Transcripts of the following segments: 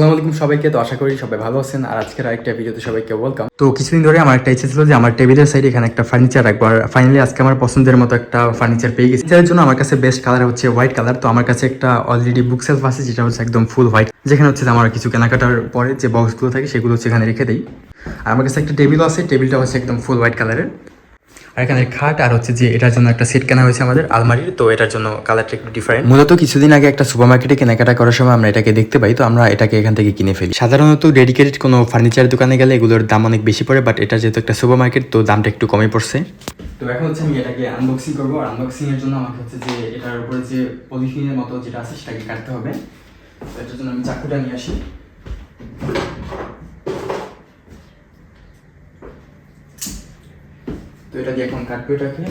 আসসালামু আলাইকুম সবাইকে, তো আশা করি সবাই ভালো আছেন। আর আজকের আরেকটা ভিডিওতে সবাইকে ওয়েলকাম তো কিছুদিন ধরে আমার একটা ইচ্ছে ছিল যে আমার টেবিলের সাইডে এখানে একটা ফার্নিচার রাখব। আর ফাইনালি আজকে আমার পছন্দের মতো একটা ফার্নিচার পেয়ে গেছি। যার জন্য আমার কাছে বেস্ট কালার হচ্ছে হোয়াইট কালার তো আমার কাছে একটা অলরেডি বুক সেলফ আছে, যেটা হচ্ছে একদম ফুল হোয়াইট যেখানে হচ্ছে আমার কিছু কেনাকাটার পরে যে বক্সগুলো থাকে, সেগুলো হচ্ছে এখানে রেখে দিই। আর আমার কাছে একটা টেবিলও আছে টেবিলটা হচ্ছে একদম ফুল হোয়াইট কালারের আর এখানে খাট আর হচ্ছে যে এটার জন্য একটা সেট কেনা হয়েছে আমাদের আলমারির তো এটার জন্য কালারটা একটু ডিফারেন্ট মূলত কিছুদিন আগে একটা সুপার মার্কেটে কেনাকাটা করার সময় আমরা এটাকে দেখতে পাই তো আমরা এটাকে এখান থেকে কিনে ফেলি। সাধারণত ডেডিকেটেড কোনো ফার্নিচার দোকানে গেলে এগুলোর দাম অনেক বেশি পড়ে বাট এটা যেহেতু একটা সুপার মার্কেট তো দামটা একটু কমে পড়ছে। তো এখন হচ্ছে আমি এটাকে আনবক্সিং করব আর আনবক্সিং এর জন্য আমাকে হচ্ছে যে এটার উপরে যে পলিথিনের মতো যেটা আছে সেটাকে কাটতে হবে। তো এটার জন্য আমি চাকুটা নিয়ে আসি। তো এটা দিয়ে এখন কাটবো এটাকে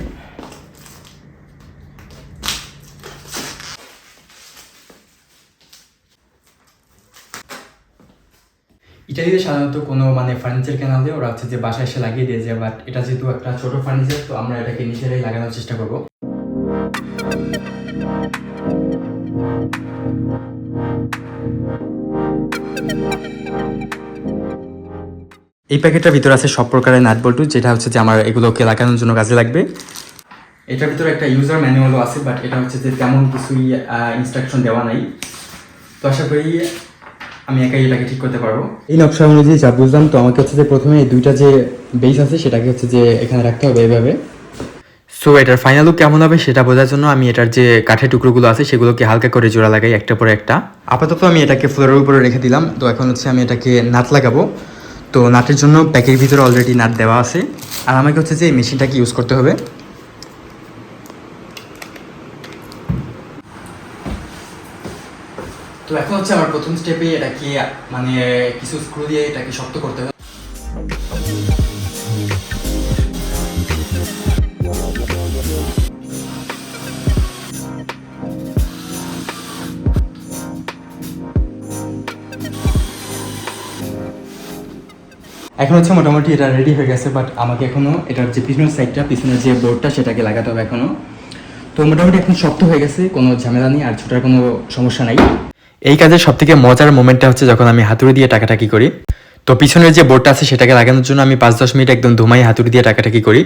ইটালিতে সাধারণত কোনো মানে ফার্নিচার কেনা হলে ওরা হচ্ছে যে বাসায় এসে লাগিয়ে দিয়ে যায় বাট এটা যেহেতু একটা ছোট ফার্নিচার তো আমরা এটাকে নিজেরাই লাগানোর চেষ্টা করব। এই প্যাকেটটার ভিতরে আছে সব প্রকারের নাট বল্টু, যেটা হচ্ছে যে আমার এগুলোকে লাগানোর জন্য কাজে লাগবে। এটার ভিতরে একটা ইউজার ম্যানুয়ালও আছে বাট এটা হচ্ছে যে তেমন কিছুই ইনস্ট্রাকশন দেওয়া নাই। তো আশা করি আমি একাই এটাকে ঠিক করতে পারব। এই নকশা অনুযায়ী যা বুঝলাম, তো আমাকে হচ্ছে যে প্রথমে এই দুইটা যে বেস আছে, সেটাকে হচ্ছে যে এখানে রাখতে হবে এইভাবে সো এটার ফাইনাল লুক কেমন হবে সেটা বোঝার জন্য আমি এটার যে কাঠের টুকরোগুলো আছে, সেগুলোকে হালকা করে জোড়া লাগাই একটা পরে একটা। আপাতত আমি এটাকে ফ্লোরের উপরে রেখে দিলাম। তো এখন হচ্ছে আমি এটাকে নাট লাগাবো। তো নাটের জন্য প্যাকের ভিতরে অলরেডি নাট দেওয়া আছে। আর আমাকে হচ্ছে যে এই মেশিনটাকে ইউজ করতে হবে। তো এখন হচ্ছে আমার প্রথম স্টেপে এটাকে মানে কিছু স্ক্রু দিয়ে এটাকে শক্ত করতে হবে। এখন হচ্ছে মোটামুটি এটা রেডি হয়ে গেছে বাট আমাকে এখনও এটার যে পিছনের সাইডটা পিছনের যে বোর্ডটা সেটাকে লাগাতে হবে এখনও। তো মোটামুটি এখন শক্ত হয়ে গেছে, কোনো ঝামেলা নেই, আর ছোটার কোনো সমস্যা নাই। এই কাজের সব থেকে মজার মোমেন্টটা হচ্ছে যখন আমি হাতুড়ি দিয়ে টাকাটাকি করি। তো পিছনের যে বোর্ডটা আছে, সেটাকে লাগানোর জন্য আমি পাঁচ দশ মিনিট একদম ধুমাই হাতুড়ি দিয়ে টাকাটাকি করি।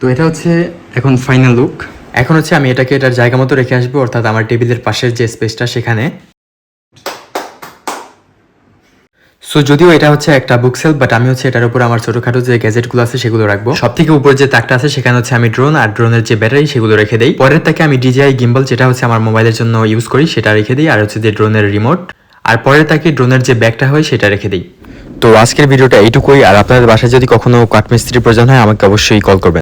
তো এটা হচ্ছে এখন ফাইনাল লুক এখন হচ্ছে আমি এটাকে এটার জায়গা মতো রেখে আসব, অর্থাৎ আমার টেবিলের পাশের যে স্পেসটা সেখানে। সো যদিও এটা হচ্ছে একটা বুক সেল বাট আমি হচ্ছে এটার উপর আমার ছোটখাটো যে গ্যাজেটগুলো আছে সেগুলো রাখব। সব থেকে উপর যে তাকটা আছে সেখানে হচ্ছে আমি ড্রোন আর ড্রোনের যে ব্যাটারি সেগুলো রেখে দিই। পরের তাকে আমি ডিজিআই গিম্বল যেটা হচ্ছে আমার মোবাইলের জন্য ইউজ করি, সেটা রেখে দিই, আর হচ্ছে যে ড্রোনের রিমোট আর পরের তাকে ড্রোনের যে ব্যাগটা হয় সেটা রেখে দিই। তো আজকের ভিডিওটা এইটুকুই, আর আপনাদের বাসায় যদি কখনো কাঠমিস্ত্রির প্রয়োজন হয়, আমাকে অবশ্যই কল করবেন।